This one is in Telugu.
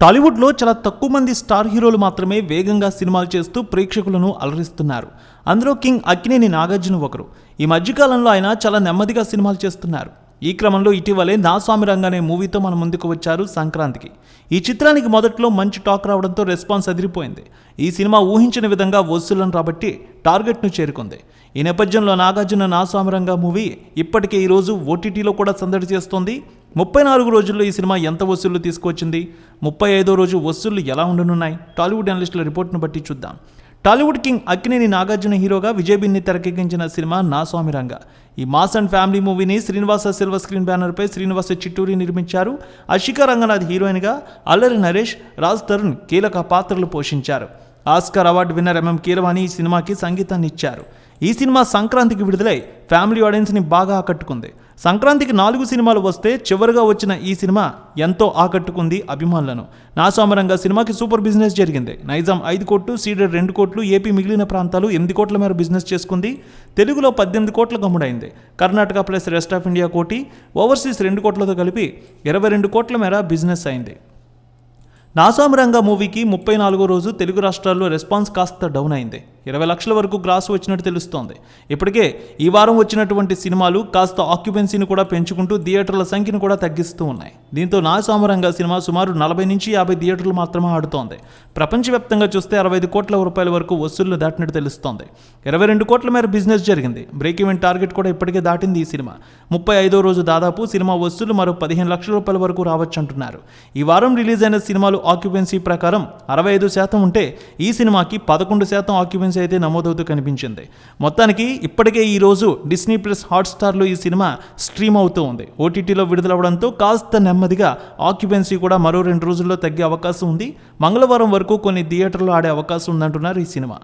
టాలీవుడ్లో చాలా తక్కువ మంది స్టార్ హీరోలు మాత్రమే వేగంగా సినిమాలు చేస్తూ ప్రేక్షకులను అలరిస్తున్నారు. అందులో కింగ్ అక్కినేని నాగార్జున ఒకరు. ఈ మధ్యకాలంలో ఆయన చాలా నెమ్మదిగా సినిమాలు చేస్తున్నారు. ఈ క్రమంలో ఇటీవలే నాస్వామి రంగ అనే మూవీతో మన ముందుకు వచ్చారు సంక్రాంతికి. ఈ చిత్రానికి మొదట్లో మంచి టాక్ రావడంతో రెస్పాన్స్ అదిరిపోయింది. ఈ సినిమా ఊహించిన విధంగా వసూళ్ళను రాబట్టి టార్గెట్ను చేరుకుంది. ఈ నేపథ్యంలో నాగార్జున నాస్వామి రంగ మూవీ ఇప్పటికే ఈరోజు ఓటీటీలో కూడా సందడి చేస్తోంది. ముప్పై నాలుగు రోజుల్లో ఈ సినిమా ఎంత వసూళ్ళు తీసుకొచ్చింది? ముప్పై ఐదో రోజు వసూళ్ళు ఎలా ఉండనున్నాయి? టాలీవుడ్ అనలిస్టుల రిపోర్ట్ను బట్టి చూద్దాం. టాలీవుడ్ కింగ్ అక్కినేని నాగార్జున హీరోగా విజయబిన్ని తెరకెక్కించిన సినిమా నా స్వామి రంగ. ఈ మాస్ అండ్ ఫ్యామిలీ మూవీని శ్రీనివాస సిల్వర్ స్క్రీన్ బ్యానర్పై శ్రీనివాస చిట్టూరి నిర్మించారు. అషిక రంగనాథ్ హీరోయిన్గా అల్లరి నరేష్ రాజ్ తరుణ్ కీలక పాత్రలు పోషించారు. Oscar award winner MM Keeravani ఈ సినిమాకి సంగీతాన్ని ఇచ్చారు ఈ సినిమా సంక్రాంతికి విడుదలై ఫ్యామిలీ ఆడియన్స్ని బాగా ఆకట్టుకుంది. సంక్రాంతికి నాలుగు సినిమాలు వస్తే చివరిగా వచ్చిన ఈ సినిమా ఎంతో ఆకట్టుకుంది అభిమానులను. నాసోమరంగా సినిమాకి సూపర్ బిజినెస్ జరిగింది. నైజాం ఐదు కోట్లు సీడెడ్ రెండు కోట్లు ఏపీ మిగిలిన ప్రాంతాలు ఎనిమిది కోట్ల మేర బిజినెస్ చేసుకుంది. తెలుగులో పద్దెనిమిది కోట్ల గమ్ముడైంది. Karnataka plus rest of India కోటి ఓవర్సీస్ రెండు కోట్లతో కలిపి ఇరవై రెండు కోట్ల మేర బిజినెస్ అయింది. నాసామరంగా మూవీకి ముప్పై నాలుగో రోజు తెలుగు రాష్ట్రాల్లో రెస్పాన్స్ కాస్త డౌన్ అయింది. ఇరవై లక్షల వరకు గ్రాస్ వచ్చినట్టు తెలుస్తోంది. ఇప్పటికే ఈ వారం వచ్చినటువంటి సినిమాలు కాస్త ఆక్యుపెన్సీని కూడా పెంచుకుంటూ థియేటర్ల సంఖ్యను కూడా తగ్గిస్తూ ఉన్నాయి. దీంతో నా సామరంగా సినిమా సుమారు నలభై నుంచి యాభై థియేటర్లు మాత్రమే ఆడుతోంది. ప్రపంచవ్యాప్తంగా చూస్తే అరవై ఐదు కోట్ల రూపాయల వరకు వసూళ్ళు దాటినట్టు తెలుస్తోంది. ఇరవై రెండు కోట్ల మేర బిజినెస్ జరిగింది. బ్రేక్ ఈవెన్ టార్గెట్ కూడా ఇప్పటికే దాటింది ఈ సినిమా. ముప్పై ఐదో రోజు దాదాపు సినిమా వస్తువులు మరో పదిహేను లక్షల రూపాయల వరకు రావచ్చు అంటున్నారు ఈ వారం రిలీజ్ అయిన సినిమాలు ఆక్యుపెన్సీ ప్రకారం అరవై ఐదు శాతం ఉంటే ఈ సినిమాకి పదకొండు శాతం ఆక్యుపెన్సీ అయితే నమోదవుతూ కనిపించింది. మొత్తానికి ఇప్పటికే ఈ రోజు డిస్నీ ప్లస్ హాట్స్టార్లో ఈ సినిమా స్ట్రీమ్ అవుతూ ఉంది. ఓటీటీలో విడుదలవడంతో కాస్త నెమ్మదిగా ఆక్యుపెన్సీ కూడా మరో రెండు రోజుల్లో తగ్గే అవకాశం ఉంది. మంగళవారం వరకు కొన్ని థియేటర్లు ఆడే అవకాశం ఉందంటున్నారు ఈ సినిమా.